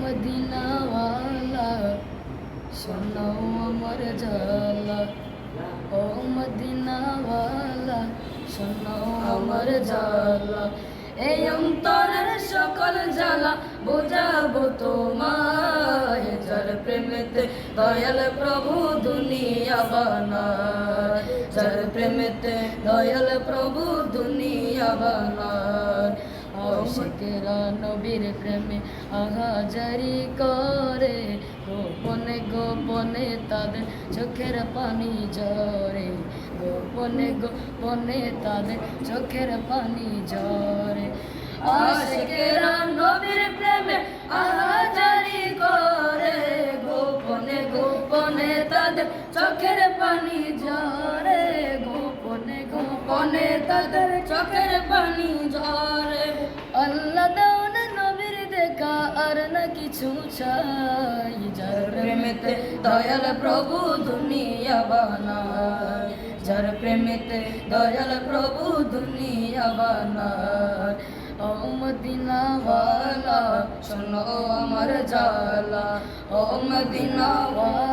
মদিনাওয়ালা শোনো আমার জালা ও মদিনাওয়ালা শোনো আমার জালা এই অন্তরের সকল জ্বালা বোঝাবো তোমায়, যার প্রেমেতে দয়াল প্রভু দুনিয়া বানায়। যার প্রেমেতে দয়াল প্রভু দুনিয়া বানায়। আশিকেরা নবীর প্রেমে আহাজারি করে। গোপনে গোপনে তাদের চোখের পানি ঝরে। গোপনে গোপনে তাদের চোখের পানি ঝরে। আশিকেরা নবীর প্রেমে আহাজারি করে। গোপনে গোপনে তাদের চোখের পানি ঝরে। গোপনে গোপনে তাদের চোখের পানি ঝরে না কিছু চাই, যার প্রেমেতে দয়াল প্রভু দুনিয়া বানায়। যার প্রেমেতে দয়াল প্রভু দুনিয়া বানায়। ও মদিনাওয়ালা, শোনো আমার জালা ও মদিনাওয়ালা।